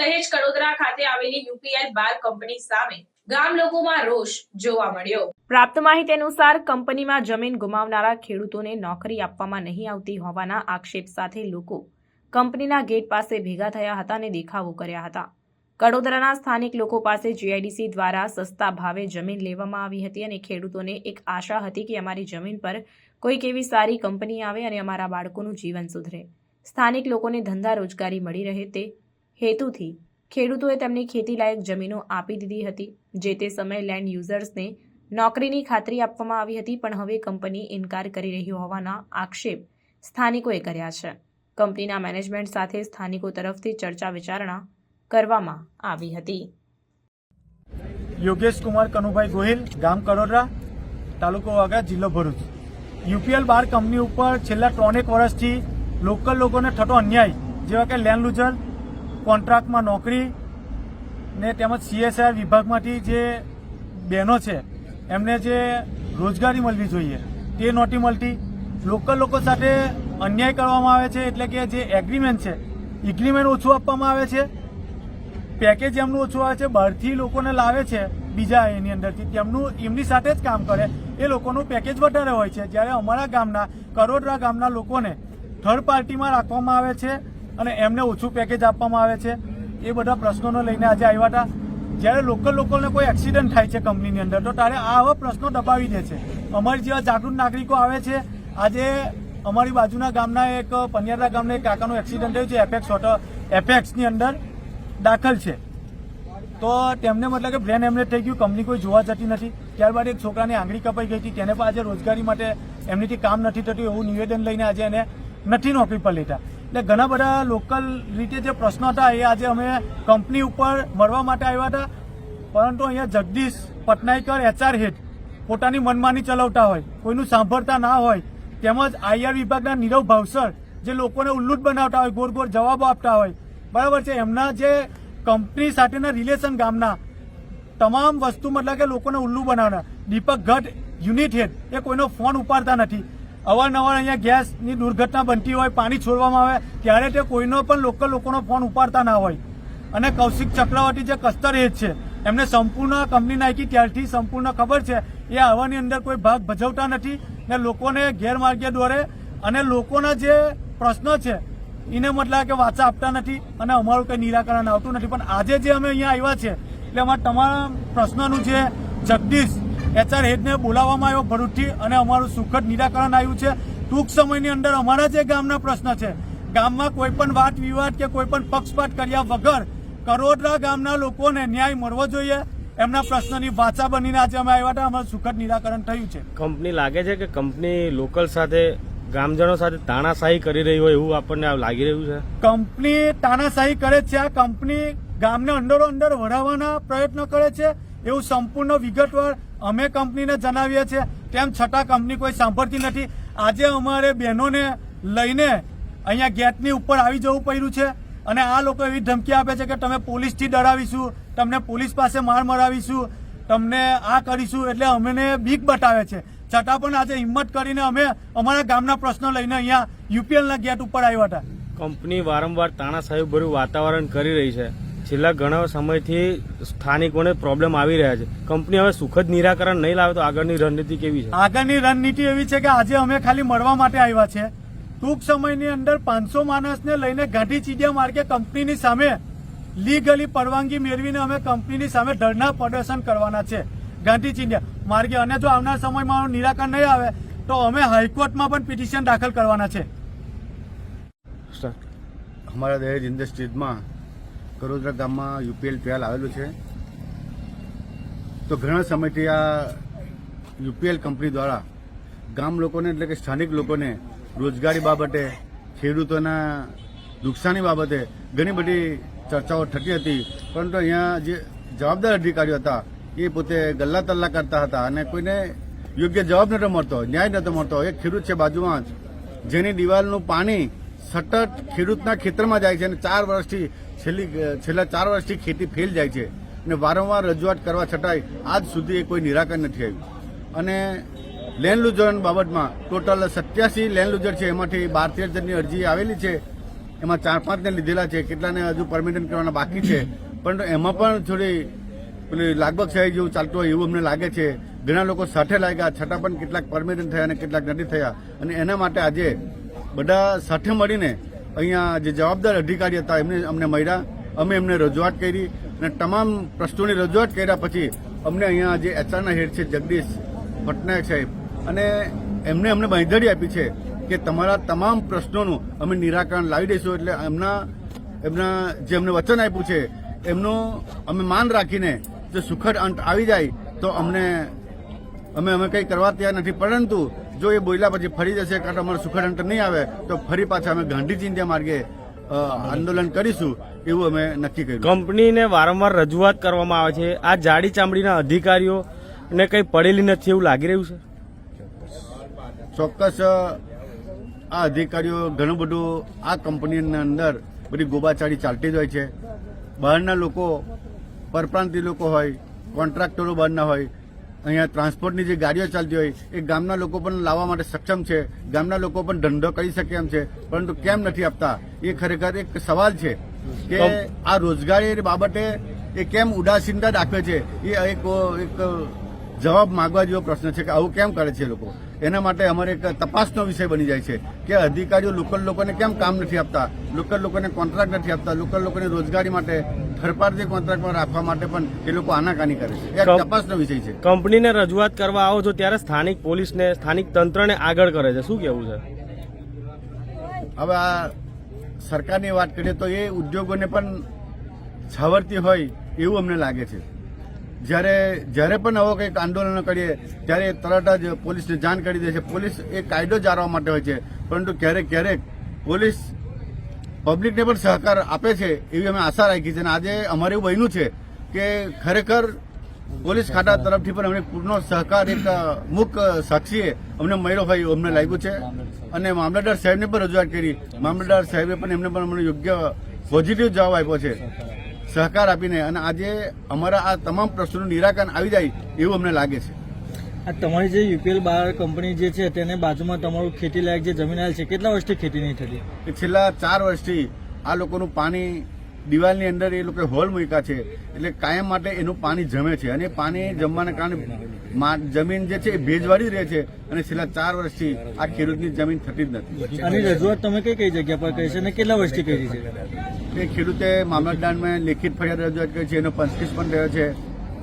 દહેજ કડોદરા ખાતે આવેલી યુપીએલ બાર કંપની સામે ગામ લોકોમાં રોષ જોવા મળ્યો. પ્રાપ્ત માહિતી અનુસાર કંપનીમાં જમીન ગુમાવનારા ખેડૂતોને નોકરી આપવામાં નહીં આવતી હોવાના આક્ષેપ સાથે લોકો કંપનીના ગેટ પાસે ભેગા થયા હતા અને દેખાવો કર્યા હતા. કડોદરાના સ્થાનિક લોકો પાસે જીઆઈડીસી દ્વારા સસ્તા ભાવે જમીન લેવામાં આવી હતી અને ખેડૂતોને એક આશા હતી કે અમારી જમીન પર કોઈક એવી સારી કંપની આવે અને અમારા બાળકોનું જીવન સુધરે. સ્થાનિક લોકોને ધંધા રોજગારી મળી રહે તે હેતુથી ખેડૂતોએ તેમની ખેતીલાયક જમીનો આપી દીધી હતી, જે તે સમયે લેન્ડ યુઝર્સને નોકરીની ખાતરી આપવામાં આવી હતી, પણ હવે કંપની ઇનકાર કરી રહી હોવાના આક્ષેપ સ્થાનિકોએ કર્યા છે. કંપનીના મેનેજમેન્ટ સાથે સ્થાનિકો તરફથી ચર્ચા વિચારણા કરવામાં આવી હતી. યોગેશ કુમાર, કનુભાઈ ગોહિલ, ગામ કરોડરા તાલુકો વાગા જિલ્લો ભરૂચ. યુપીએલ બાર કંપની ઉપર છેલ્લા ત્રણેક વર્ષથી લોકલ લોકોને થતો અન્યાય, જેવા કે લેન્ડ લુઝર કોન્ટ્રાક્ટમાં નોકરી ને તેમજ સીએસઆર વિભાગમાંથી જે બહેનો છે, એમને જે રોજગારી મળવી જોઈએ, તે નહોતી મળતી. લોકલ લોકો સાથે અન્યાય કરવામાં આવે છે એટલે કે જે એગ્રીમેન્ટ છે એગ્રીમેન્ટ ઓછું આપવામાં આવે છે. પેકેજ એમનું ઓછું આવે છે, બહારથી લોકોને લાવે છે, બીજા એની અંદરથી. તેમનું, એમની સાથે જ કામ કરે. એ લોકોનું પેકેજ વધારે હોય છે. જ્યારે અમારા ગામના, કરોડરા ગામના લોકોને થર્ડ પાર્ટીમાં રાખવામાં આવે છે અને એમને ઓછું પેકેજ આપવામાં આવે છે. એ બધા પ્રશ્નોને લઈને આજે આવ્યા હતા. જ્યારે લોકલ લોકોને કોઈ એક્સિડન્ટ થાય છે કંપનીની અંદર, તો ત્યારે આવા પ્રશ્નો દબાવી દે છે. અમારી જેવા જાગૃત નાગરિકો આવે છે. આજે અમારી બાજુના ગામના એક પનિયારા ગામના એક કાકાનું એક્સિડન્ટ થયો છે. એપેક્સ હોટલ એપેક્સની અંદર દાખલ છે. તો તેમને મતલબ કે બ્રેન એમને થઈ ગયું. કંપની કોઈ જોવા જતી નથી. ત્યારબાદ એક છોકરાની આંગળી કપાઈ ગઈ હતી. તેને પણ આજે રોજગારી માટે એમનીથી કામ નથી થતું. એવું નિવેદન લઈને આજે એને નથી નોકરી પર લેતા. એટલે ઘણા બધા લોકલ રીતે જે પ્રશ્નો હતા એ આજે અમે કંપની ઉપર મળવા માટે આવ્યા હતા. પરંતુ અહીંયા જગદીશ પટનાયકર એચઆર હેડ પોતાની મનમાની ચલાવતા હોય, કોઈનું સાંભળતા ના હોય, તેમજ આઈઆર વિભાગના નીરવ ભાવસર જે લોકોને ઉલ્લુટ બનાવતા હોય, ગોર ગોર જવાબો આપતા હોય, બરાબર છે. એમના જે કંપની સાથેના રિલેશન ગામના તમામ વસ્તુ, મતલબ કે લોકોને ઉલ્લુ બનાવના દીપક ગઢ યુનિટ હેડ, એ કોઈનો ફોન ઉપાડતા નથી. અવારનવાર અહીંયા ગેસની દુર્ઘટના બનતી હોય, પાણી છોડવામાં આવે, ત્યારે તે કોઈનો પણ લોકલ લોકોનો ફોન ઉપાડતા ના હોય. અને કૌશિક ચક્રવર્તી જે કસ્તર એજ છે, એમને સંપૂર્ણ કંપની નાખી, ત્યારથી સંપૂર્ણ ખબર છે, એ આવાની અંદર કોઈ ભાગ ભજવતા નથી ને લોકોને ગેરમાર્ગે દોરે અને લોકોના જે પ્રશ્નો છે, એને મતલબ કે વાચા આપતા નથી અને અમારું કંઈ નિરાકરણ આવતું નથી. પણ આજે જે અમે અહીંયા આવ્યા છે, એટલે અમારા તમામ પ્રશ્નોનું જે જગદીશ એચઆર હેડને બોલાવવામાં આવ્યો ભરૂચથી અને અમારું સુખદ નિરાકરણ આવ્યું છે. ટૂંક સમયની અંદર અમારા જે ગામના પ્રશ્ન છે ગામમાં કોઈપણ વાત વાદ વિવાદ કે કોઈપણ પક્ષપાત કર્યા વગર કરોડરા ગામના લોકોને ન્યાય મળવો જોઈએ. એમના પ્રશ્નની વાચા બનીને આજે અમે આવ્યા હતા. અમારું સુખદ નિરાકરણ થયું છે. કંપની લાગે છે કે કંપની લોકલ સાથે ગામજનો સાથે તાણાશાહી કરી રહી હોય એવું આપણને લાગી રહ્યું છે? કંપની તાણાશાહી કરે છે. આ કંપની ગામને અંદરો અંદર વઢાવવાના પ્રયત્નો કરે છે. એવું સંપૂર્ણ વિગતવાર અમે કંપનીને જણાવીએ છીએ. તેમ છતાં કંપની કોઈ સાંભળતી નથી. આજે અમારે બહેનોને લઈને અહીંયા ગેટની ઉપર આવી જવું પડ્યું છે અને આ લોકો એવી ધમકી આપે છે કે તમે પોલીસથી ડરાવીશું, તમને પોલીસ પાસે માર મરાવીશું, તમને આ કરીશું એટલે અમને બીક બતાવે છે. છતાં પણ આજે હિંમત કરીને અમે અમારા ગામના પ્રશ્નો લઈને અહીંયા યુપીએલના ગેટ ઉપર આવ્યા હતા. કંપની વારંવાર તાણાશાહી ભર્યું વાતાવરણ કરી રહી છે. છેલ્લા ઘણા સમયથી સ્થાનિકોને પ્રોબ્લેમ આવી રહ્યા છે. કંપની હવે સુખદ નિરાકરણ નહીં લાવે તો આગળની રણનીતિ કેવી છે? આગળની રણનીતિ એવી છે કે આજે અમે ખાલી મળવા માટે આવ્યા છે. ટૂંક સમયની અંદર પાંચસો માણસને લઈને ગાંધી ચીડિયા માર્ગે કંપનીની સામે લીગલી પરવાનગી મેળવીને અમે કંપનીની સામે ધરના પ્રદર્શન કરવાના છે. ગાંધી ચીડિયા માર્ગે અને જો આવનાર સમયમાં નિરાકરણ નહીં આવે તો અમે હાઈકોર્ટમાં પણ પિટિશન દાખલ કરવાના છે. અમારા દહેજ ઇન્ડસ્ટ્રીઝમાં કરોદરા ગામમાં યુપીએલ ટ્વેલ આવેલું છે. તો ઘણા સમયથી આ યુપીએલ કંપની દ્વારા ગામ લોકોને એટલે કે સ્થાનિક લોકોને રોજગારી બાબતે, ખેડૂતોના નુકસાની બાબતે ઘણી બધી ચર્ચાઓ થતી હતી. પરંતુ અહીંયા જે જવાબદાર અધિકારીઓ હતા, એ પોતે ગલ્લા તલ્લા કરતા હતા અને કોઈને યોગ્ય જવાબ નહોતો મળતો, ન્યાય નહોતો મળતો. એક ખેડૂત છે બાજુમાં જ, જેની દિવાલનું પાણી સતત ખેડૂતના ખેતરમાં જાય છે અને ચાર વર્ષથી છેલ્લી છેલ્લા ચાર વર્ષથી ખેતી ફેલ જાય છે અને વારંવાર રજૂઆત કરવા છતાંય આજ સુધી કોઈ નિરાકરણ નથી આવ્યું. અને લેન્ડ લુઝર બાબતમાં ટોટલ સત્યાસી લેન્ડ લુઝર છે, એમાંથી બાર તેર જણની અરજી આવેલી છે. એમાં ચાર પાંચને લીધેલા છે, કેટલાને હજુ પરમિટન કરવાના બાકી છે. પરંતુ એમાં પણ થોડી પેલી લાગભગ સાહેબ જેવું ચાલતું હોય એવું અમને લાગે છે. ઘણા લોકો સાથે લાગ્યા, છતાં પણ કેટલાક પરમિટન થયા અને કેટલાક નથી થયા. અને એના માટે આજે બધા સાથે મળીને અહીંયા જે જવાબદાર અધિકારી હતા, એમને અમને મળ્યા. અમે એમને રજૂઆત કરી અને તમામ પ્રશ્નોની રજૂઆત કર્યા પછી અમને અહીંયા જે એચઆરના હેડ છે, જગદીશ પટનાયક સાહેબ, અને એમને અમને બાંધણી આપી છે કે તમારા તમામ પ્રશ્નોનું અમે નિરાકરણ લાવી દઈશું એટલે એમના એમના જે અમને વચન આપ્યું છે, એમનું અમે માન રાખીને જો સુખદ અંત આવી જાય તો અમને, અમે અમે કંઈ કરવા તૈયાર નથી. પરંતુ જો એ બોલ્યા પછી ફરી જશે કાં તો અમારે સુખડ નહીં આવે તો ફરી પાછા અમે ગાંધી ચિંધ્યા માર્ગે આંદોલન કરીશું એવું અમે નક્કી કર્યું. કંપનીને વારંવાર રજૂઆત કરવામાં આવે છે. આ જાડી ચામડીના અધિકારીઓને કંઈ પડેલી નથી એવું લાગી રહ્યું છે? ચોક્કસ આ અધિકારીઓ ઘણું બધું આ કંપનીની અંદર બધી ગોબાચાળી ચાલતી જ હોય છે. બહારના લોકો પરપ્રાંતિ લોકો હોય કોન્ટ્રાક્ટરો બહારના હોય અહીંયા ટ્રાન્સપોર્ટની જે ગાડીઓ ચાલતી હોય એ ગામના લોકો પણ લાવવા માટે સક્ષમ છે. ગામના લોકો પણ ધંધો કરી શકે એમ છે. પરંતુ કેમ નથી આપતા? એ ખરેખર એક સવાલ છે કે આ રોજગારી બાબતે એ કેમ ઉદાસીનતા દાખવે છે? એ એક એક જવાબ માંગવા જેવો પ્રશ્ન છે કે આવું કેમ કરે છે લોકો? એના માટે અમારે એક તપાસનો વિષય બની જાય છે કે અધિકારીઓ લોકલ લોકોને કેમ કામ નથી આપતા? લોકલ લોકોને કોન્ટ્રાક્ટ નથી આપતા? લોકલ લોકોને રોજગારી માટે ફરપાર જે કોન્ટ્રાક્ટમાં રાખવા માટે પણ એ લોકો આનાકાની કરે છે. એ તપાસનો વિષય છે. કંપનીને રજૂઆત કરવા આવો છો ત્યારે સ્થાનિક પોલીસને સ્થાનિક તંત્રને આગળ કરે છે. શું કેવું છે? હવે આ સરકારની વાત કરીએ તો એ ઉદ્યોગોને પણ છાવરતી હોય એવું અમને લાગે છે. જ્યારે જ્યારે પણ આવો કંઈક આંદોલનો કરીએ, ત્યારે તરત જ પોલીસને જાણ કરી દે છે. પોલીસ એ કાયદો જાળવવા માટે હોય છે. પરંતુ ક્યારેક ક્યારેક પોલીસ પબ્લિકને પણ સહકાર આપે છે એવી અમે આશા રાખી છે. અને આજે અમારે એવું બન્યું છે કે ખરેખર પોલીસ ખાતા તરફથી પણ અમને પૂરનો સહકાર એક મુક સાક્ષીએ અમને મળ્યો હોય અમને લાગ્યું છે. અને મામલતદાર સાહેબને પણ રજૂઆત કરી. મામલતદાર સાહેબે પણ એમને પણ અમને યોગ્ય પોઝિટિવ જવાબ આપ્યો છે. સહકાર આપીને અને આજે અમારા આ તમામ પ્રશ્નોનું નિરાકરણ આવી જાય એવું અમને લાગે છે. આ તમારી જે યુપીએલ બાર કંપની જે છે તેને બાજુમાં તમારું ખેતી લાયક જે જમીન આવેલ છે કેટલા વર્ષથી ખેતી નહીં થતી? છેલ્લા ચાર વર્ષથી આ લોકોનું પાણી દિવાલની અંદર એ લોકો હોલ મૂક્યા છે એટલે કાયમ માટે એનું પાણી જમે છે અને પાણી જમવાના કારણે જમીન જે છે એ ભેજવાળી રહે છે અને છેલ્લા ચાર વર્ષથી આ ખેડૂતની જમીન થતી જ નથી. અને રજૂઆત તમે કઈ કઈ જગ્યા પર કરી છે અને કેટલા વર્ષથી કરી છે? એ ખેડૂતે મામલતદારને લેખિત ફરિયાદ રજૂઆત કરી છે એનો પંચકીસ પણ રહ્યો છે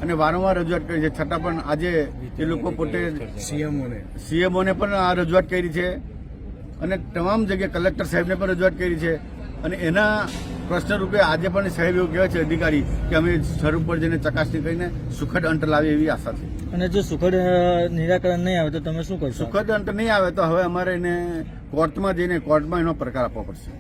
અને વારંવાર રજૂઆત કરી છે. છતાં પણ આજે એ લોકો પોતે સીએમઓને. સીએમઓને પણ આ રજૂઆત કરી છે અને તમામ જગ્યાએ કલેક્ટર સાહેબને પણ રજૂઆત કરી છે અને એના પ્રશ્ન રૂપે આજે પણ સાહેબ એવું કહેવાય છે અધિકારી કે અમે સ્થળ ઉપર જઈને ચકાસણી કરીને સુખદ અંત લાવીએ એવી આશા છે. અને જો સુખદ નિરાકરણ નહીં આવે તો તમે શું કરશો? સુખદ અંત નહીં આવે તો હવે અમારે એને કોર્ટમાં જઈને કોર્ટમાં એનો પ્રકાર આપવો પડશે.